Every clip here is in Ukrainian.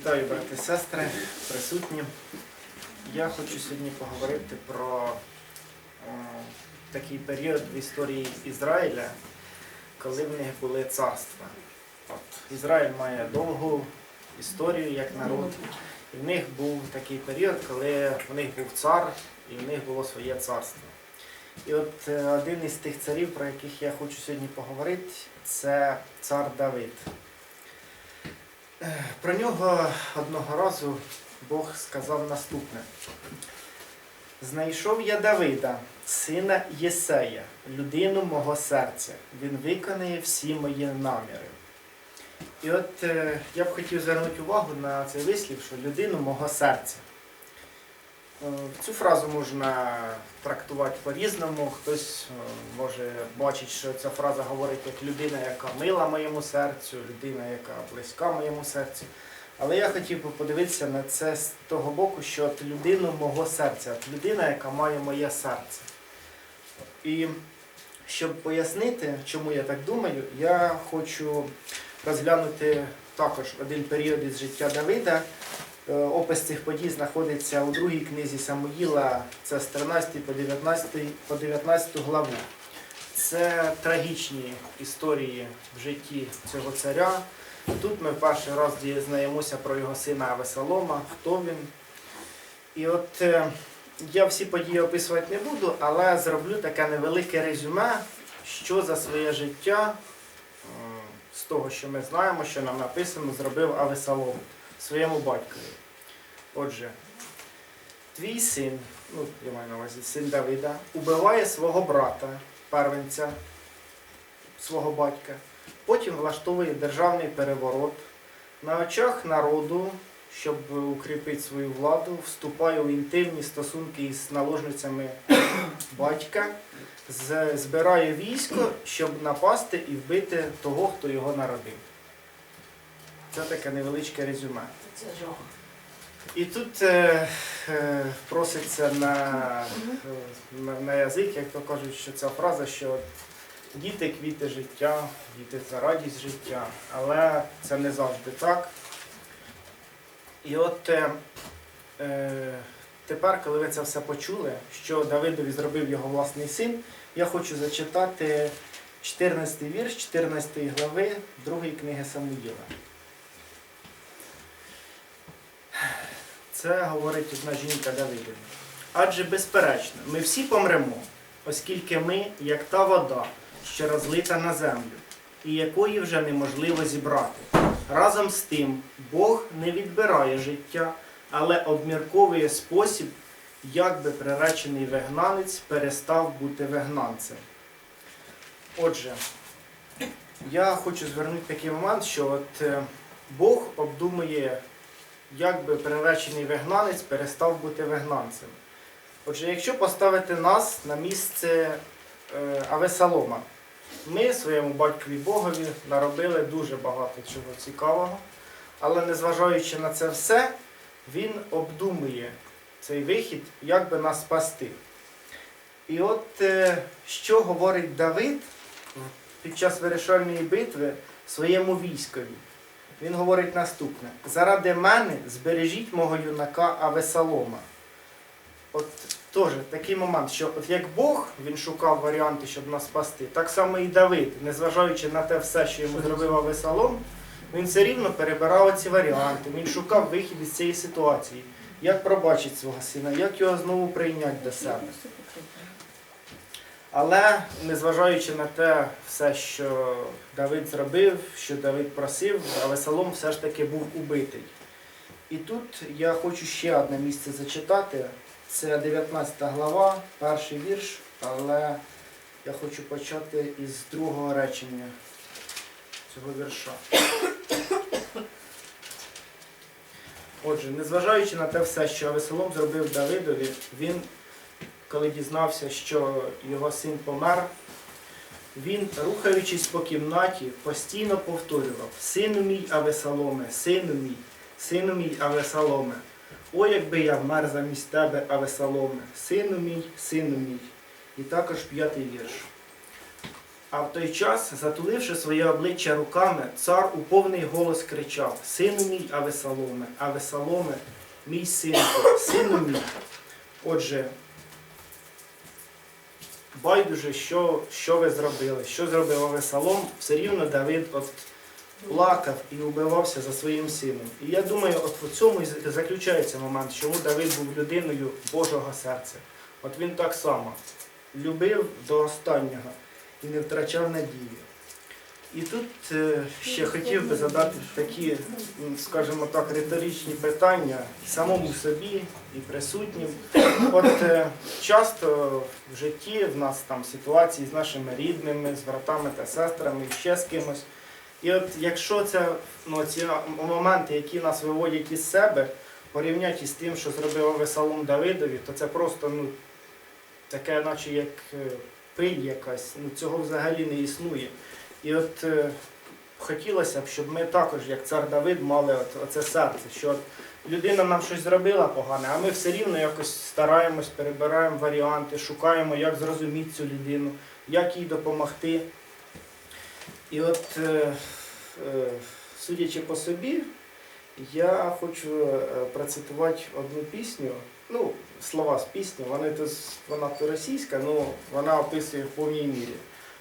Вітаю, брати і сестри, присутні. Я хочу сьогодні поговорити про о, такий період в історії Ізраїля, коли в них були царства. От, Ізраїль має довгу історію як народ. І в них був такий період, коли в них був цар і в них було своє царство. І от е, один із тих царів, про яких я хочу сьогодні поговорити, це цар Давид. Про нього одного разу Бог сказав наступне. Знайшов я Давида, сина Єсея, людину мого серця. Він виконає всі мої наміри. І от е, я б хотів звернути увагу на цей вислів, що людину мого серця. Е, Цю фразу можна трактувати по-різному. Хтось е, може бачити, що ця фраза говорить як людина, яка мила моєму серцю, людина, яка близька моєму серцю. Але я хотів би подивитися на це з того боку, що от людину мого серця, от людина, яка має моє серце. І щоб пояснити, чому я так думаю, я хочу розглянути також один період із життя Давида. Е, Опис цих подій знаходиться у другій книзі Самуїла, це з 13 по 19, по 19 главу. Це трагічні історії в житті цього царя. Тут ми перший раз дізнаємося про його сина Авесолома, хто він. І от е, я всі події описувати не буду, але зроблю таке невелике резюме, що за своє життя, з того, що ми знаємо, що нам написано, зробив Авесолом своєму батькові. Отже, твій син, ну, я маю на увазі син Давида, убиває свого брата, первенця, свого батька, потім влаштовує державний переворот. На очах народу, щоб укріпити свою владу, вступає у інтимні стосунки із наложницями батька, збирає військо, щоб напасти і вбити того, хто його народив. Це таке невеличке резюме. Це жах. І тут е, е, проситься на, на, на язик, як то кажуть, що ця фраза, що діти квіти життя, діти це радість життя, але це не завжди так. І от е, е, тепер, коли ви це все почули, що Давидові зробив його власний син, я хочу зачитати 14 вірш 14 глави 2 книги Самуїла. Це говорить одна жінка Давидові. Адже безперечно, ми всі помремо, оскільки ми, як та вода, що розлита на землю, і якої вже неможливо зібрати. Разом з тим, Бог не відбирає життя, але обмірковує спосіб, як би приречений вигнанець перестав бути вигнанцем. Отже, я хочу звернути такий момент, що от е, Бог обдумує як би приречений вигнанець перестав бути вигнанцем. Отже, якщо поставити нас на місце е, Авесалома, ми своєму батькові Богові наробили дуже багато чого цікавого, але незважаючи на це все, він обдумує цей вихід, як би нас спасти. І от е, що говорить Давид під час вирішальної битви своєму військові? Він говорить наступне: заради мене збережіть мого юнака Авесалома. От теж такий момент, що от як Бог він шукав варіанти, щоб нас спасти, так само і Давид, незважаючи на те все, що йому зробив Авесалом, він все рівно перебирав ці варіанти, він шукав вихід із цієї ситуації, як пробачити свого сина, як його знову прийняти до себе. Але незважаючи на те все, що Давид зробив, що Давид просив, Авесалом все ж таки був убитий. І тут я хочу ще одне місце зачитати. Це 19 глава, перший вірш, але я хочу почати із другого речення цього вірша. Отже, незважаючи на те все, що Авесалом зробив Давидові, він коли дізнався, що його син помер, він, рухаючись по кімнаті, постійно повторював: Сину мій Авесаломе, сину мій, сину мій Авесаломе. О, якби я вмер замість тебе, Авесаломе, сину мій, сину мій. І також п'ятий вірш. А в той час, затуливши своє обличчя руками, цар у повний голос кричав: Сину мій, Авесаломе, Авесаломе, мій синку, сину мій. Отже, байдуже, що, що ви зробили, що зробив Авесалом, все рівно Давид от плакав і убивався за своїм сином. І я думаю, от в цьому і заключається момент, чому Давид був людиною Божого серця. От він так само любив до останнього і не втрачав надії. І тут е, ще хотів би задати такі, скажімо так, риторичні питання самому собі і присутнім. От е, часто в житті в нас там ситуації з нашими рідними, з братами та сестрами, ще з кимось. І от якщо це ну, ці моменти, які нас виводять із себе, порівняти із тим, що зробив Авесалом Давидові, то це просто ну, таке, наче як е, пиль якась, ну, цього взагалі не існує. І от е, хотілося б, щоб ми також, як цар Давид, мали от, оце серце, що от людина нам щось зробила погане, а ми все рівно якось стараємось, перебираємо варіанти, шукаємо, як зрозуміти цю людину, як їй допомогти. І от, е, е, судячи по собі, я хочу е, процитувати одну пісню. Ну, слова з пісні, вони вона то російська, ну вона описує в повній мірі.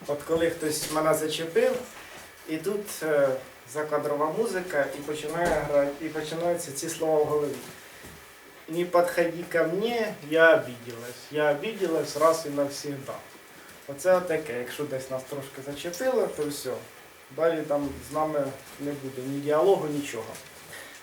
От коли хтось мене зачепив, і тут е, закадрова музика, і починає грати, і починаються ці слова в голові. Не подходи ко мне, я обиделась. Я обиделась раз і навсегда. Оце таке, якщо десь нас трошки зачепило, то все. Далі там з нами не буде ні діалогу, нічого.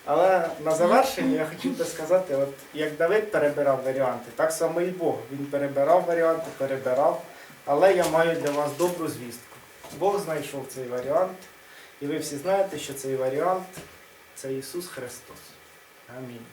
Але на завершення я хотів би сказати, от як Давид перебирав варіанти, так само і Бог. Він перебирав варіанти, перебирав. Але я маю для вас добру звістку. Бог знайшов цей варіант, і ви всі знаєте, що цей варіант це Ісус Христос. Амінь.